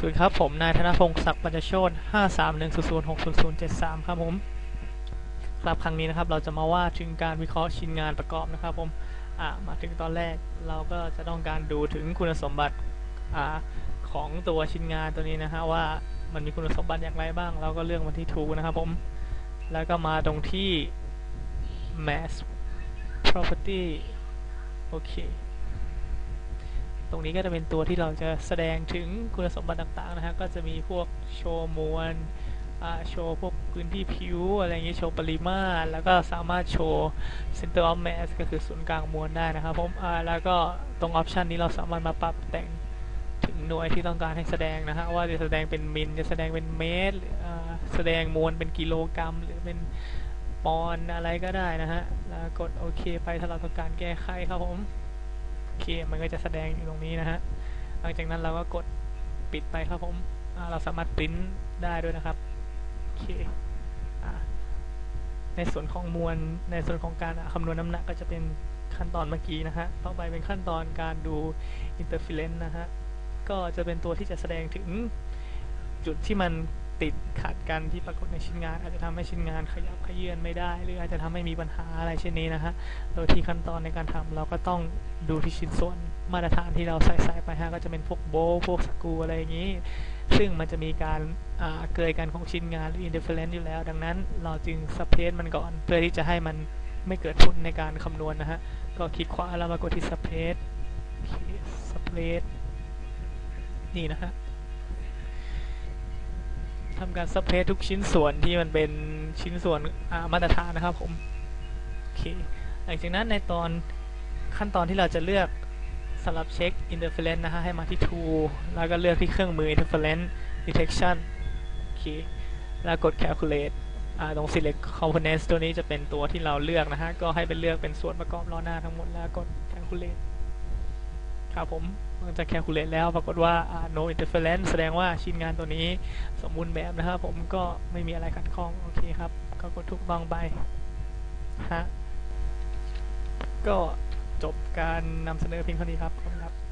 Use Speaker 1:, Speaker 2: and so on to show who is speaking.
Speaker 1: สวัสดีครับ ผมนายธนพงศ์ศักดิ์ปัญจโชต531006073 ครับผม ครับครั้งนี้นะครับ เราจะมาว่าถึงการวิเคราะห์ชิ้นงานประกอบนะครับผม อ่ามาถึงตอนแรกเราก็จะต้องการดูถึงคุณสมบัติ อ่า ของตัวชิ้นงานตัวนี้นะฮะว่ามันมีคุณสมบัติอย่างไรบ้าง เราก็เลือกมาที่ t o นะครับผม แล้วก็มาตรงที่ Mass Property โอเค ตรงนี้ก็จะเป็นตัวที่เราจะแสดงถึงคุณสมบัติต่างๆนะฮะก็จะมีพวกโชว์มวลโชว์พวกพื้นที่ผิวอะไรอย่างนี้โชว์ปริมาตร แล้วก็สามารถโชว์ center of mass ก็คือศูนย์กลางมวลได้นะครับผมแล้วก็ตรงออปชันนี้เราสามารถมาปรับแต่งถึงหน่วยที่ต้องการให้แสดงนะฮะว่าจะแสดงเป็นมิลจะแสดงเป็นเมตรแสดงมวลเป็นกิโลกรัม หรือเป็นปอนด์อะไรก็ได้นะฮะแล้วกดโอเคไปถ้าเราต้องการแก้ไขครับผม เคมันก็จะแสดงอยู่ตรงนี้นะฮะหลังจากนั้นเราก็กดปิดไปครับผมเราสามารถปริ้นได้ด้วยนะครับโอเคในส่วนของมวลในส่วนของการคำนวณน้ำหนักก็จะเป็นขั้นตอนเมื่อกี้นะฮะต่อไปเป็นขั้นตอนการดู interference นะฮะก็จะเป็นตัวที่จะแสดงถึงจุดที่มัน ติดขัดกันที่ปรากฏในชิ้นงาน อาจจะทำให้ชิ้นงานขยับขยื่นไม่ได้ หรืออาจจะทำให้มีปัญหาอะไรเช่นนี้นะฮะโดยที่ขั้นตอนในการทำเราก็ต้องดูที่ชิ้นส่วนมาตรฐานที่เราใส่ใส่ไปฮะก็จะเป็นพวกโบว์พวกสกูอะไรอย่างนี้ ซึ่งมันจะมีการเกยกันของชิ้นงานหรือ interference อยู่แล้ว ดังนั้นเราจึงสเปซมันก่อน เพื่อที่จะให้มันไม่เกิดผลในการคำนวณนะฮะ ก็คลิกขวาแล้วมากดที่สเปซสเปซนี่นะฮะ ทำการสเปซทุกชิ้นส่วนที่มันเป็นชิ้นส่วนมาตรฐานนะครับผมโอเคหลังจากนั้นในตอนขั้นตอนที่เราจะเลือกสำหรับเช็ค interference นะฮะให้มาที่ tool แล้วก็เลือกที่เครื่องมือ interference detection โอเคแล้วกด calculate ตรง select components ตัวนี้จะเป็นตัวที่เราเลือกนะฮะ ก็ให้เป็นเลือกเป็นส่วนประกอบล้อหน้าทั้งหมดแล้วกด calculate ครับผมมันจะแคลคูลเลตแล้วปรากฏว่าอ่า no interference แสดงว่าชิ้นงานตัวนี้สมบูรณ์แบบนะครับผมก็ไม่มีอะไรขัดข้องโอเคครับ ก็กดถูกต้องไปฮะก็จบการนำเสนอเพียงเท่านี้ครับขอบคุณครับ